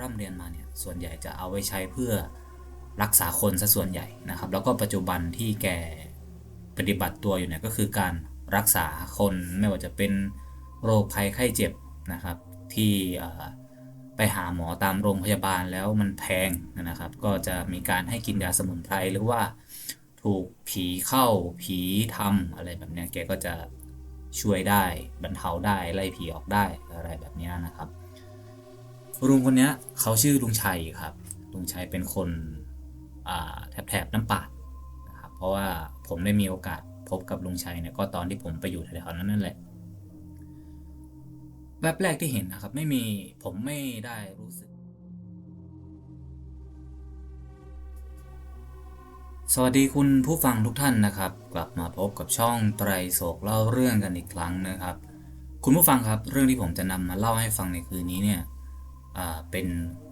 ร่ำเรียนมาเนี่ยส่วนใหญ่จะเอาไว้ใช้เพื่อรักษาคนซะส่วนใหญ่นะครับ แล้วก็ปัจจุบันที่แกปฏิบัติตัวอยู่เนี่ยก็คือการรักษาคนไม่ว่าจะเป็นโรคภัยไข้เจ็บนะครับ ที่ไปหาหมอตามโรงพยาบาลแล้วมันแพงนะครับ ก็จะมีการให้กินยาสมุนไพรหรือว่าถูกผีเข้าผีทำอะไรแบบเนี้ยแกก็จะช่วยได้บรรเทาได้ไล่ผีออกได้อะไรแบบเนี้ยนะครับ ลุงคนเนี้ยเขาชื่อลุงชัยครับ ลุงชัยเป็นคนแถบแถบน้ำปาดนะครับ เพราะว่าผมได้มีโอกาสพบกับลุงชัยเนี่ยก็ตอนที่ผมไปอยู่แถวๆนั้นนั่นแหละแวบแรกที่เห็นนะครับ ไม่มีผมไม่ได้รู้สึก สวัสดีคุณผู้ฟังทุกท่านนะครับ กลับมาพบกับช่องไตรโศกเล่าเรื่องกันอีกครั้งนะครับ คุณผู้ฟังครับ เรื่องที่ผมจะนำมาเล่าให้ฟังในคืนนี้เนี่ย เป็น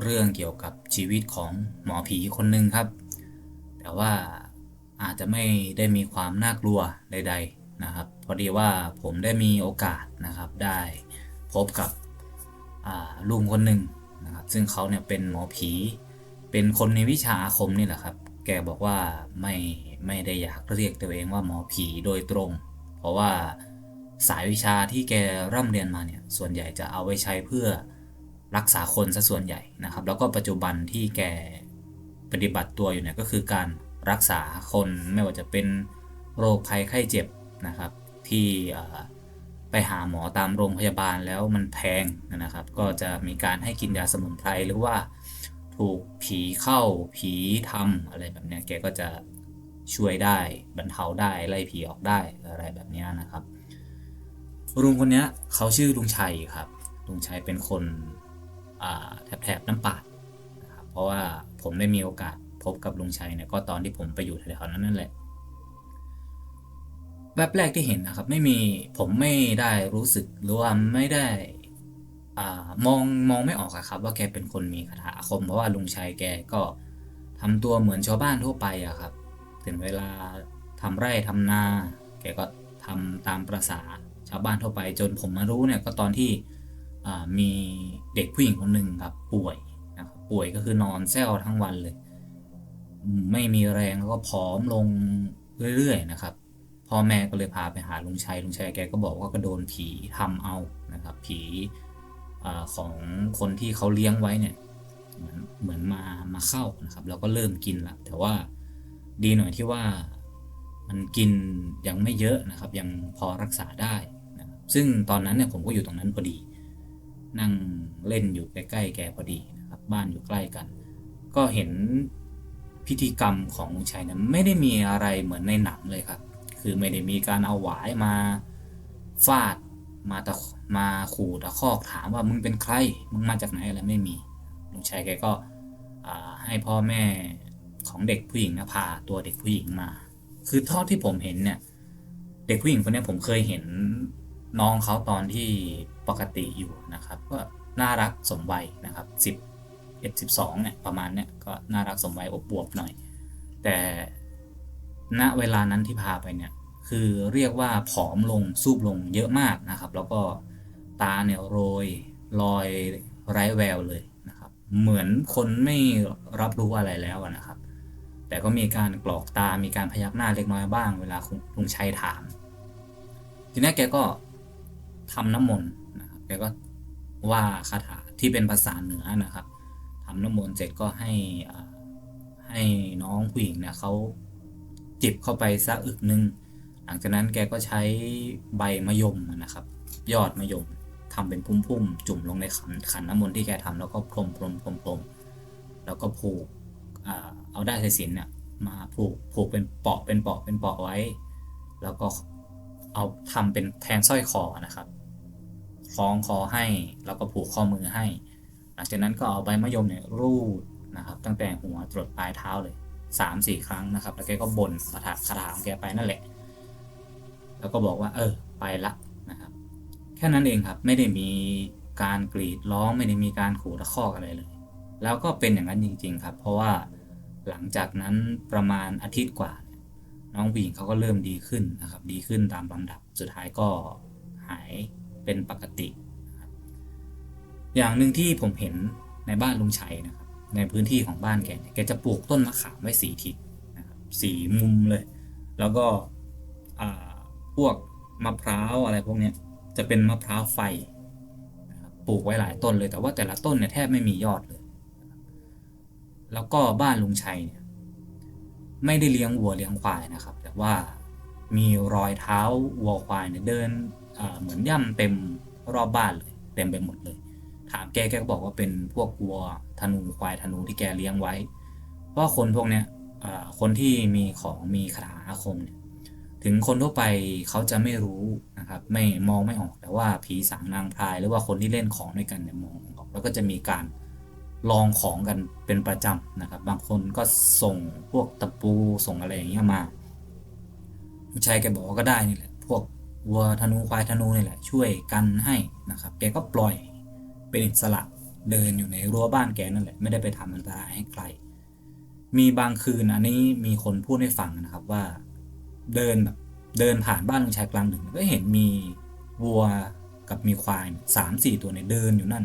เรื่องเกี่ยวกับชีวิตของหมอผีคนหนึ่งครับ แต่ว่าอาจจะไม่ได้มีความน่ากลัวใด ๆนะครับ พอดีว่าผมได้มีโอกาสนะครับได้พบกับลุงคนหนึ่งนะครับ ซึ่งเขาเนี่ยเป็นหมอผี เป็นคนในวิชาอาคมนี่แหละครับ แกบอกว่าไม่ไม่ได้อยากเรียกตัวเองว่าหมอผีโดยตรง เพราะว่าสายวิชาที่แกร่ำเรียนมาเนี่ย ส่วนใหญ่จะเอาไว้ใช้เพื่อ รักษาคนซะส่วนใหญ่นะครับ แล้วก็ปัจจุบันที่แกปฏิบัติตัวอยู่เนี่ยก็คือการรักษาคนไม่ว่าจะเป็นโรคภัยไข้เจ็บนะครับ ที่ไปหาหมอตามโรงพยาบาลแล้วมันแพงนะครับ ก็จะมีการให้กินยาสมุนไพรหรือว่าถูกผีเข้าผีทำอะไรแบบเนี้ยแกก็จะช่วยได้บรรเทาได้ไล่ผีออกได้อะไรแบบเนี้ยนะครับลุงคนนี้เขาชื่อลุงชัยครับลุงชัยเป็นคน แถบแถบน้ำปาดนะครับเพราะว่าผมได้มีโอกาสพบกับลุงชัยเนี่ยก็ตอนที่ผมไปอยู่แถวๆนั้นนั่นแหละแวบแรกที่เห็นนะครับ ไม่มีผมไม่ได้รู้สึกหรือว่าไม่ได้อมองมองไม่ออกอะครับ ว่าแกเป็นคนมีคาถาอาคม เพราะว่าลุงชัยแกก็ทำตัวเหมือนชาวบ้านทั่วไปอะครับ ถึงเวลาทำไร่ทำนา แกก็ทำตามประษาชาวบ้านทั่วไป จนผมมารู้เนี่ยก็ตอนที่ มีเด็กผู้หญิงคนหนึ่งครับ ป่วยนะครับป่วยก็คือนอนแซวทั้งวันเลย ไม่มีแรงแล้วก็ผอมลงเรื่อยๆนะครับพ่อแม่ก็เลยพาไปหาลุงชัยลุงชัยแกก็บอกว่าก็โดนผีทำเอานะครับ ผีอของคนที่เขาเลี้ยงไว้เนี่ยเหมือนเหมือนมามาเข้านะครับแล้วก็เริ่มกินละแต่ว่าดีหน่อยที่ว่ามันกินยังไม่เยอะนะครับ ยังพอรักษาได้นะครับซึ่งตอนนั้นเนี่ยผมก็อยู่ตรงนั้นพอดี นั่งเล่นอยู่ใกล้ๆแกพอดีนะครับ บ้านอยู่ใกล้กัน ก็เห็นพิธีกรรมของลุงชัยนี่ยไม่ได้มีอะไรเหมือนในหนังเลยครับ คือไม่ได้มีการเอาหวายมาฟาดมาตะมาขู่ตะคอกถามว่ามึงเป็นใคร มึงมาจากไหนอะไรไม่มีลุงชัยแกก็ให้พ่อแม่ของเด็กผู้หญิงนะพาตัวเด็กผู้หญิงมา คือเท่าที่ผมเห็นเนี่ย เด็กผู้หญิงคนนี้ผมเคยเห็น น้องเขาตอนที่ปกติอยู่นะครับ ก็น่ารักสมวัยนะครับสิบเอ็ดสิบสองเนี่ยประมาณเนี่ยก็น่ารักสมวัยอบอวบหน่อย แต่ณเวลานั้นที่พาไปเนี่ยคือเรียกว่าผอมลงซูบลงเยอะมากนะครับ แล้วก็ตาเนี่ยโรยลอยไร้แววเลยนะครับ เหมือนคนไม่รับรู้อะไรแล้วนะครับ แต่ก็มีการกรอกตามีการพยักหน้าเล็กน้อยบ้างเวลาลุงชัยถาม ทีนี้แกก็ ทำน้ำมนต์นะครับแกก็ว่าคาถาที่เป็นภาษาเหนือนะครับทำน้ำมนต์เสร็จก็ให้ให้น้องผู้หญิงเนี่ยเขาจิบเข้าไปสักอึกนึง หลังจากนั้นแกก็ใช้ใบมะยมนะครับ ยอดมะยมทำเป็นพุ่มๆ จุ่มลงในขันขันน้ำมนต์ที่แกทำแล้วก็พรมพรมพรมพรมแล้วก็ผูกเอาได้สายสินเนี่ยมาผูกผูกเป็นเปาะเป็นเปาะเป็นเปาะไว้ แล้วก็เอาทำเป็นแทนสร้อยคอนะครับ คล้องคอให้ แล้วก็ผูกข้อมือให้ หลังจากนั้นก็เอาใบมะยมเนี่ยรูดนะครับ ตั้งแต่หัวจรดปลายเท้าเลยสามสี่ครั้งนะครับ แล้วแกก็บ่นคาถาคาถาของแกไปนั่นแหละ แล้วก็บอกว่า เออ ไปละนะครับ แค่นั้นเองครับ ไม่ได้มีการกรีดร้อง ไม่ได้มีการขู่ตะคอกอะไรเลย แล้วก็เป็นอย่างนั้นจริง ๆ ครับ เพราะว่าหลังจากนั้นประมาณอาทิตย์กว่า น้องผู้หญิงเขาก็เริ่มดีขึ้นนะครับ ดีขึ้นตามลำดับ สุดท้ายก็หาย เป็นปกติ อย่างหนึ่งที่ผมเห็นในบ้านลุงชัยนะครับ ในพื้นที่ของบ้านแกแกจะปลูกต้นมะขามไว้สีทิศนะครับสีมุมเลย แล้วก็พวกมะพร้าวอะไรพวกนี้จะเป็นมะพร้าวไฟปลูกไว้หลายต้นเลย แต่ว่าแต่ละต้นเนี่ยแทบไม่มียอดเลย แล้วก็บ้านลุงชัยเนี่ยไม่ได้เลี้ยงวัวเลี้ยงควายนะครับ แต่ว่ามีรอยเท้าวัวควายเนี่ยเดิน เหมือนย่ำเต็มรอบบ้านเลย เต็มไปหมดเลย ถามแกแกก็บอกว่าเป็นพวกวัวธนูควายธนูที่แกเลี้ยงไว้ เพราะคนพวกเนี้ยคนที่มีของมีคาถาอาคมเนี่ยถึงคนทั่วไปเขาจะไม่รู้นะครับ ไม่มองไม่ออกแต่ว่าผีสางนางพราย หรือว่าคนที่เล่นของด้วยกันเนี่ยมองออกแล้วก็จะมีการลองของกันเป็นประจำนะครับ บางคนก็ส่งพวกตะปูส่งอะไรอย่างเงี้ยมาผู้ชายแกบอกว่าก็ได้นี่แหละพวก วัวธนูควายธนูนี่แหละ ช่วยกันให้นะครับ แกก็ปล่อยเป็นอิสระเดินอยู่ในรั้วบ้านแกนั่นแหละ ไม่ได้ไปทำอันตรายให้ใคร มีบางคืนอันนี้มีคนพูดให้ฟังนะครับว่า เดินแบบเดินผ่านบ้านลุงชายกลางดึกก็เห็นมีวัวกับมีควายสามสี่ตัวเนี่ยเดินอยู่นั่น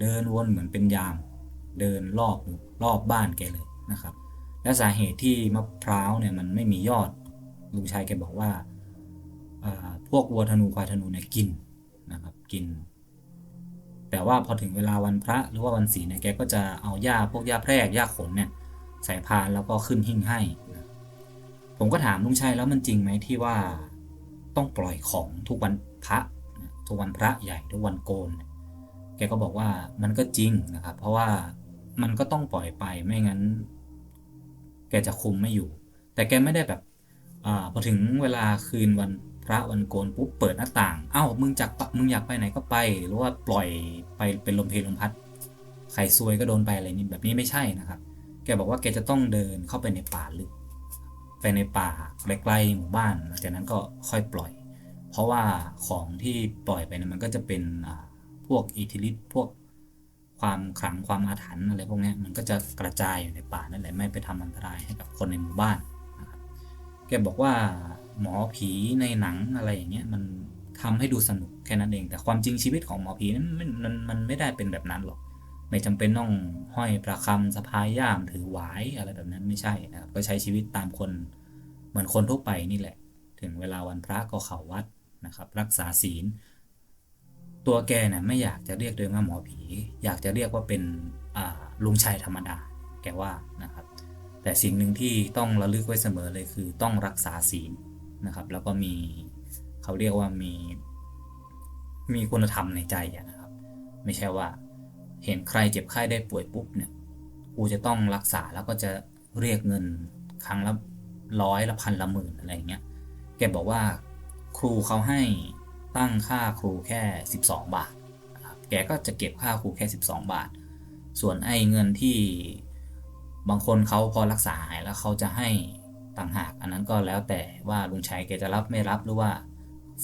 เดินวนเหมือนเป็นยาม เดินรอบรอบบ้านแกเลยนะครับ และสาเหตุที่มะพร้าวเนี่ยมันไม่มียอดลุงชายแกบอกว่า พวกวัวธนูควายธนูเนี่ยกินนะครับกิน แต่ว่าพอถึงเวลาวันพระหรือว่าวันศีลเนี่ยแกก็จะเอาหญ้าพวกหญ้าแพรกหญ้าขนเนี่ยใส่พานแล้วก็ขึ้นหิ้งให้นะผมก็ถามลุงชัยแล้วมันจริงไหมที่ว่าต้องปล่อยของทุกวันพระทุกวันพระใหญ่ทุกวันโกน แกก็บอกว่ามันก็จริงนะครับ เพราะว่ามันก็ต้องปล่อยไปไม่งั้น แกจะคุมไม่อยู่ แต่แกไม่ได้แบบอพอถึงเวลาคืนวัน พระวันโกนปุ๊บเปิดหน้าต่าง เอ้ามึงจากมึงอยากไปไหนก็ไป หรือว่าปล่อยไปเป็นลมเพลลมพัดใครซวยก็โดนไปอะไรนี่แบบนี้ไม่ใช่นะครับ แกบอกว่าแกจะต้องเดินเข้าไปในป่าลึกไปในป่าไกลๆหมู่บ้านหลังจากนั้นก็ค่อยปล่อย เพราะว่าของที่ปล่อยไปเนี่ยมันก็จะเป็นพวกอิทธิฤทธิ์พวกความขลังความอาถรรพ์อะไรพวกนี้มันก็จะกระจายอยู่ในป่านั่นแหละไม่ไปทำอันตรายให้กับคนในหมู่บ้าน แกบอกว่าหมอผีในหนังอะไรอย่างเงี้ยมันทำให้ดูสนุกแค่นั้นเอง แต่ความจริงชีวิตของหมอผีนั้นมันมันมันไม่ได้เป็นแบบนั้นหรอก ไม่จำเป็นต้องห้อยประคำสะพายย่ามถือหวายอะไรแบบนั้นไม่ใช่นะครับก็ใช้ชีวิตตามคนเหมือนคนทั่วไปนี่แหละ ถึงเวลาวันพระก็เข้าวัดนะครับ รักษาศีล ตัวแกเนี่ยไม่อยากจะเรียกตัวเองว่าหมอผี อยากจะเรียกว่าเป็นลุงชัยธรรมดา แกว่านะครับ แต่สิ่งหนึ่งที่ต้องระลึกไว้เสมอเลยคือต้องรักษาศีลนะครับ แล้วก็มีเขาเรียกว่ามี มีคุณธรรมในใจนะครับ ไม่ใช่ว่าเห็นใครเจ็บไข้ได้ป่วยปุ๊บเนี่ยกูจะต้องรักษาแล้วก็จะเรียกเงินครั้งละร้อยละพันละหมื่นอะไรอย่างเงี้ยแกบอกว่าครูเขาให้ตั้งค่าครูแค่ 12 บาทครับแกก็จะเก็บค่าครูแค่ 12 บาท ส่วนไอ้เงินที่ บางคนเขาพอรักษาหายแล้วเขาจะให้ต่างหาก อันนั้นก็แล้วแต่ว่าลุงชัยแกจะรับไม่รับหรือว่า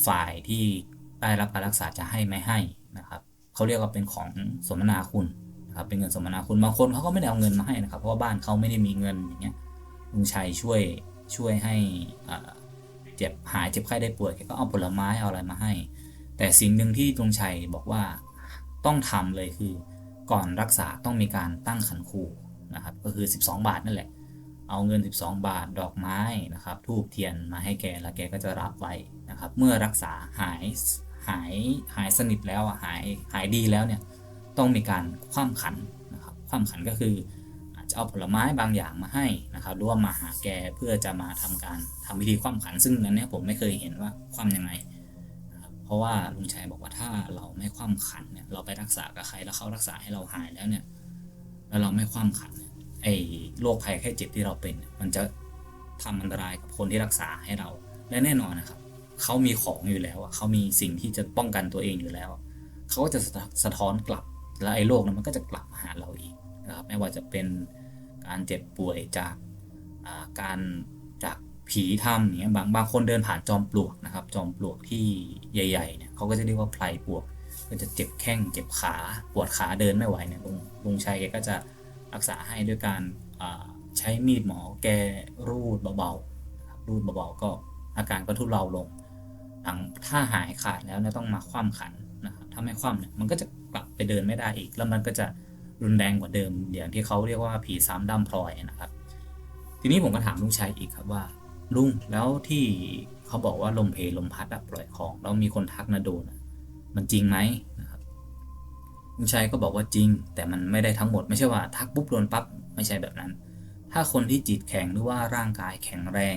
ฝ่ายที่ได้รับการรักษาจะให้ไม่ให้นะครับเขาเรียกว่าเป็นของสมนาคุณนะครับเป็นเงินสมนาคุณบางคนเขาก็ไม่ได้เอาเงินมาให้นะครับ เพราะว่าบ้านเขาไม่ได้มีเงินอย่างเงี้ยลุงชัยช่วยช่วยให้เจ็บหายเจ็บไข้ได้ป่วยแกก็เอาผลไม้เอาอะไรมาให้ แต่สิ่งหนึ่งที่ลุงชัยบอกว่าต้องทำเลยคือ ก่อนรักษาต้องมีการตั้งขันครู นะครับก็คือ 12 บาทนั่นแหละ เอาเงิน 12 บาทดอกไม้นะครับทูบเทียนมาให้แกแล้วแกก็จะรับไว้นะครับ เมื่อรักษาหายหายหายสนิทแล้วหายหายดีแล้วเนี่ยต้องมีการคว่ำขันนะครับคว่ำขันก็คืออาจจะเอาผลไม้บางอย่างมาให้นะครับหรือว่ามาหาแกเพื่อจะมาทำการทำพิธีคว่ำขัน ซึ่งอันเนี้ยผมไม่เคยเห็นว่าคว่ำยังไงเพราะว่าลุงชัยบอกว่าถ้าเราไม่คว่ำขันเนี่ยเราไปรักษากับใครแล้วเขารักษาให้เราหายแล้วเนี่ย แล้วเราไม่คว่ำขันไอ้โรคภัยแค่เจ็บที่เราเป็น มันจะทำอันตรายกับคนที่รักษาให้เรา และแน่นอนนะครับ เขามีของอยู่แล้วเขามีสิ่งที่จะป้องกันตัวเองอยู่แล้ว เขาก็จะสะท้อนกลับ แล้วไอ้โรคนั้นมันก็จะกลับมาหาเราอีกนะครับ ไม่ว่าจะเป็นการเจ็บป่วยจากาการจากผีทำอย่างเงี้ยบางบางคนเดินผ่านจอมปลวกนะครับ จอมปลวกที่ใหญ่ๆเนี่ยเขาก็จะเรียกว่าไพลปลวก ก็จะเจ็บแข้งเจ็บขาปวดขาเดินไม่ไหวเนี่ยลุงลุงชัยแกก็จะรักษาให้ด้วยการใช้มีดหมอแกรูดเบาๆรูดเบาๆก็อาการก็ทุเลาลงหลังถ้าหายขาดแล้วเนี่ยต้องมาคว่ำขันนะครับถ้าไม่คว่ำเนี่ยมันก็จะกลับไปเดินไม่ได้อีก แล้วมันก็จะรุนแรงกว่าเดิมอย่างที่เขาเรียกว่าผีซ้ำด้ามพลอยนะครับ ทีนี้ผมก็ถามลุงชัยอีกครับว่า ลุงแล้วที่เขาบอกว่าลมเพลลมพัดอะปล่อยของแล้วมีคนทักนะโดนอะ มันจริงไหมนะครับลุงชัยก็บอกว่าจริง แต่มันไม่ได้ทั้งหมดไม่ใช่ว่าทักปุ๊บโดนปั๊บไม่ใช่แบบนั้น ถ้าคนที่จิตแข็งหรือว่าร่างกายแข็งแรง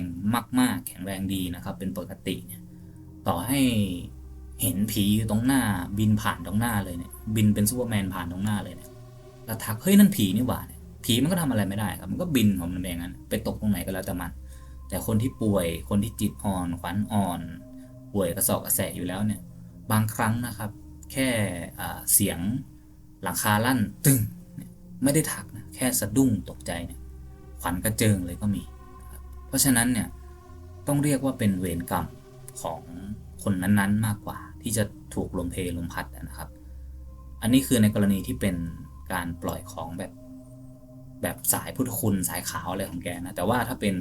มาก ๆ แข็งแรงดีนะครับ เป็นปกติเนี่ยต่อให้เห็นผีอยู่ตรงหน้า บินผ่านตรงหน้าเลยเนี่ยบินเป็นซูเปอร์แมนผ่านตรงหน้าเลยเนี่ยแล้วทักเฮ้ยนั่นผีนี่หว่าเนี่ยผีมันก็ทำอะไรไม่ได้ครับมันก็บินของมันเองนั้นไปตกตรงไหนก็แล้วแต่มันแต่คนที่ป่วยคนที่จิตอ่อนขวัญอ่อน ป่วยกระสอบกระแสอยู่แล้วเนี่ย บางครั้งนะครับ แค่เสียงหลังคาลั่นตึงไม่ได้ทักนะแค่สะดุ้งตกใจเนี่ยขวัญกระเจิงเลยก็มี เพราะฉะนั้นเนี่ยต้องเรียกว่าเป็นเวรกรรมของคนนั้นๆมากกว่า ที่จะถูกลมเพลลมพัดนะครับ อันนี้คือในกรณีที่เป็นการปล่อยของแบบแบบสายพุทธคุณสายขาวอะไรของแกนะแต่ว่าถ้าเป็น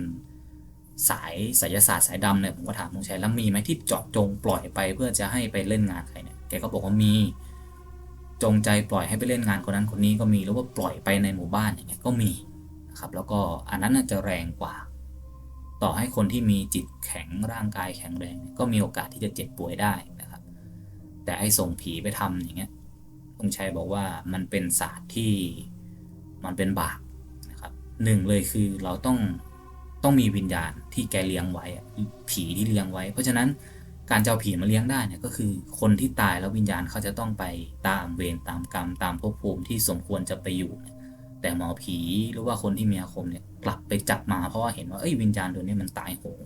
สายไสยศาสตร์สายดำเนี่ยผมก็ถามลุงชัยแล้วมีไหมที่เจาะจงปล่อยไปเพื่อจะให้ไปเล่นงานใครเนี่ยแกก็บอกว่ามีจงใจปล่อยให้ไปเล่นงานคนนั้นคนนี้ก็มีหรือว่าปล่อยไปในหมู่บ้านอย่างเงี้ยก็มีนะครับแล้วก็อันนั้นจะแรงกว่า ต่อให้คนที่มีจิตแข็งร่างกายแข็งแรง ก็มีโอกาสที่จะเจ็บป่วยได้นะครับ แต่ไอ้ส่งผีไปทำอย่างเงี้ยลุงชัยบอกว่ามันเป็นศาสตร์ที่มันเป็นบาปนะครับหนึ่งเลยคือเราต้อง ต้องมีวิญญาณที่แกเลี้ยงไว้ผีที่เลี้ยงไว้ เพราะฉะนั้นการจะเอาผีมาเลี้ยงได้เนี่ยก็คือคนที่ตายแล้ววิญญาณเขาจะต้องไปตามเวรตามกรรมตามภพภูมิที่สมควรจะไปอยู่ แต่หมอผีหรือว่าคนที่มีอาคมเนี่ยกลับไปจับมาเพราะว่าเห็นว่าเอ้ยวิญญาณตัวนี้มันตายโหง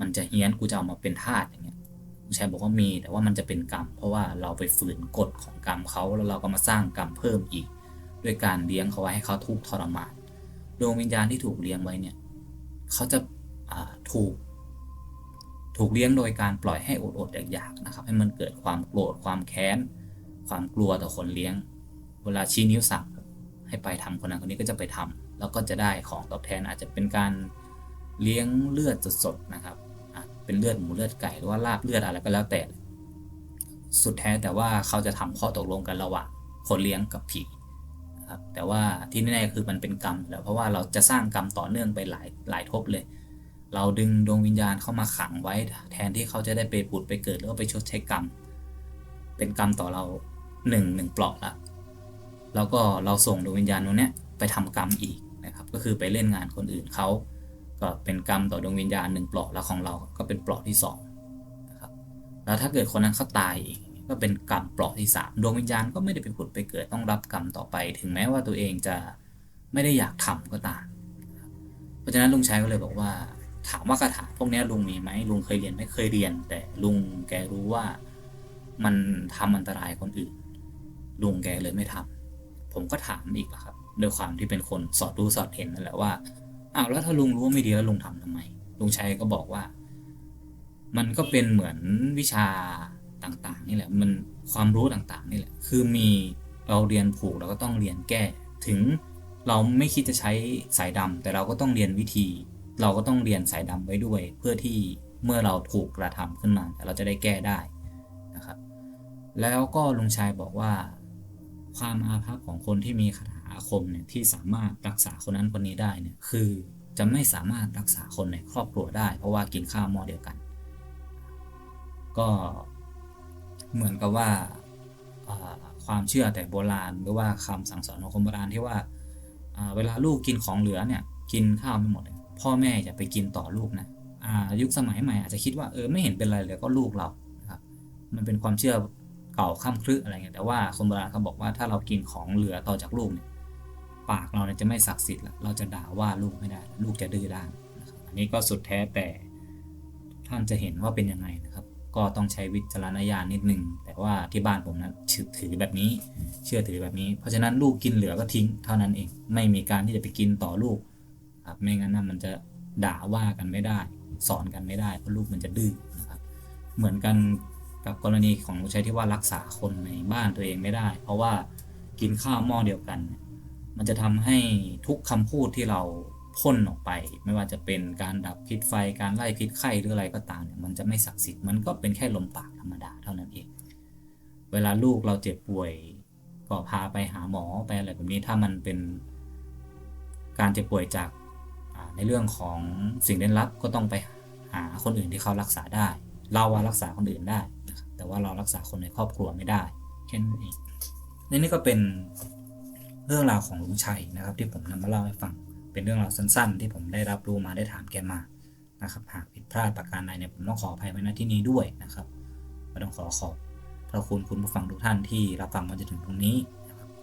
มันจะเฮี้ยนกูจะเอามาเป็นทาสอย่างเงี้ยลุงชัยบอกว่ามีแต่ว่ามันจะเป็นกรรม เพราะว่าเราไปฝืนกฎของกรรมเขาแล้วเราก็มาสร้างกรรมเพิ่มอีก ด้วยการเลี้ยงเขาไว้ให้เขาทุกข์ทรมานดวงวิญญาณที่ถูกเลี้ยงไว้เนี่ย เขาจะาถูกถูกเลี้ยงโดยการปล่อยให้อดอดๆอยากๆนะครับ ให้มันเกิดความโกรธความแค้น ความกลัวต่อคนเลี้ยง เวลาชี้นิ้วสั่งให้ไปทำคนนั้นคนนี้ก็จะไปทำแล้วก็จะได้ของตอบแทนอาจจะเป็นการเลี้ยงเลือดสดๆนะครับเป็นเลือดหมูเลือดไก่หรือว่าลาบเลือดอะไรก็แล้วแต่ สุดแท้แต่ว่าเขาจะทำข้อตกลงกันระหว่างคนเลี้ยงกับผี ครับแต่ว่าที่แน่ๆคือมันเป็นกรรมแล้วเพราะว่าเราจะสร้างกรรมต่อเนื่องไปหลายหลายภพเลย เราดึงดวงวิญญาณเข้ามาขังไว้ แทนที่เขาจะได้ไปผุดไปเกิดหรือว่าไปชดใช้กรรม เป็นกรรมต่อเราหนึ่งหนึ่งเปลอกละแล้วก็เราส่งดวงวิญญาณตรงเนี้ยไปทำกรรมอีกนะครับ ก็คือไปเล่นงานคนอื่นเขาก็เป็นกรรมต่อดวงวิญญาณหนึ่งเปลอกแล้วของเราก็เป็นเปลอกที่สองนะครับแล้วถ้าเกิดคนนั้นเขาตายอีก ก็เป็นกรรมเปลอกที่สามดวงวิญญาณก็ไม่ได้ไปผุดไปเกิดต้องรับกรรมต่อไป ถึงแม้ว่าตัวเองจะไม่ได้อยากทำก็ตามเพราะฉะนั้นลุงชัยก็เลยบอกว่า ถามว่าคาถาพวกนี้ลุงมีไหมลุงเคยเรียนไม่เคยเรียน แต่ลุงแกรู้ว่ามันทำอันตรายคนอื่น ลุงแกเลยไม่ทำผมก็ถามอีกละครับด้วยความที่เป็นคนสอดรู้สอดเห็นนั่นแหละว่าอ้าวแล้วถ้าลุงรู้ว่าไม่ดีแล้วลุงทำทำไมลุงชัยก็บอกว่า มันก็เป็นเหมือนวิชา ต่างๆ นี่แหละมันความรู้ต่างๆ นี่แหละ คือมีเราเรียนผูกเราก็ต้องเรียนแก้ ถึงเราไม่คิดจะใช้สายดำแต่เราก็ต้องเรียนวิธี เราก็ต้องเรียนสายดำไว้ด้วย เพื่อที่เมื่อเราถูกกระทำขึ้นมาแต่เราจะได้แก้ได้นะครับ แล้วก็ลุงชัยบอกว่า ความอาภัพของคนที่มีคาถาอาคมเนี่ยที่สามารถรักษาคนนั้นคนนี้ได้เนี่ยคือจะไม่สามารถรักษาคนในครอบครัวได้ เพราะว่ากินข้าวหม้อเดียวกัน ก็ เหมือนกับว่าความเชื่อแต่โบราณ หรือว่าคำสั่งสอนของคนโบราณที่ว่าเวลาลูกกินของเหลือเนี่ยกินข้าวไม่หมด พ่อแม่อย่าไปกินต่อลูกนะยุคสมัยใหม่อาจจะคิดว่าเออไม่เห็นเป็นไรเลยก็ลูกเรานะครับมันเป็นความเชื่อเก่าข้ามครึอะไรเงี้ยแต่ว่าคนโบราณเขาบอกว่าถ้าเรากินของเหลือต่อจากลูกเนี่ยปากเราเนี่ยจะไม่ศักดิ์สิทธิ์ละเราจะด่าว่าลูกไม่ได้ ลูกจะดื้อด้านนะครับอันนี้ก็สุดแท้แต่ท่านจะเห็นว่าเป็นยังไงนะครับ ก็ต้องใช้วิจารณญาณนิดนึง แต่ว่าที่บ้านผมนะถือถือแบบนี้ เชื่อถือแบบนี้ เพราะฉะนั้นลูกกินเหลือก็ทิ้งเท่านั้นเอง ไม่มีการที่จะไปกินต่อลูกครับไม่งั้นนะมันจะด่าว่ากันไม่ได้ สอนกันไม่ได้เพราะลูกมันจะดื้อนะครับเหมือนกันกับกรณีของลุงชัยที่ว่ารักษาคนในบ้านตัวเองไม่ได้ เพราะว่ากินข้าวหม้อเดียวกัน มันจะทำให้ทุกคำพูดที่เรา พ่นออกไป ไม่ว่าจะเป็นการดับพิษไฟการไล่พิษไข้หรืออะไรก็ตามเนี่ยมันจะไม่ศักดิ์สิทธิ์มันก็เป็นแค่ลมปากธรรมดาเท่านั้นเอง เวลาลูกเราเจ็บป่วยก็พาไปหาหมอไปอะไรแบบนี้ถ้ามันเป็นการเจ็บป่วยจากในเรื่องของสิ่งเร้นลับก็ต้องไปหาคนอื่นที่เขารักษาได้ เราว่ารักษาคนอื่นได้ แต่ว่าเรารักษาคนในครอบครัวไม่ได้แค่นั้นเองนี่นี่ก็เป็นเรื่องราวของลุงชัยนะครับ ที่ผมนำมาเล่าให้ฟัง เป็นเรื่องราวสั้นๆ ที่ผมได้รับรู้มาได้ถามแกมานะครับ หากผิดพลาดประการใดเนี่ยผมต้องขออภัยไว้ณที่นี้ด้วยนะครับก็ต้องขอขอบพระคุณคุณผู้ฟังทุกท่านที่รับฟังมาจนถึงตรงนี้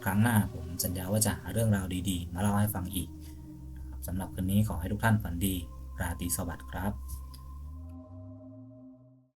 ครั้งหน้าผมสัญญาว่าจะหาเรื่องราวดีๆ มาเล่าให้ฟังอีกสำหรับคืนนี้ขอให้ทุกท่านฝันดี ราตรีสวัสดิ์ครับ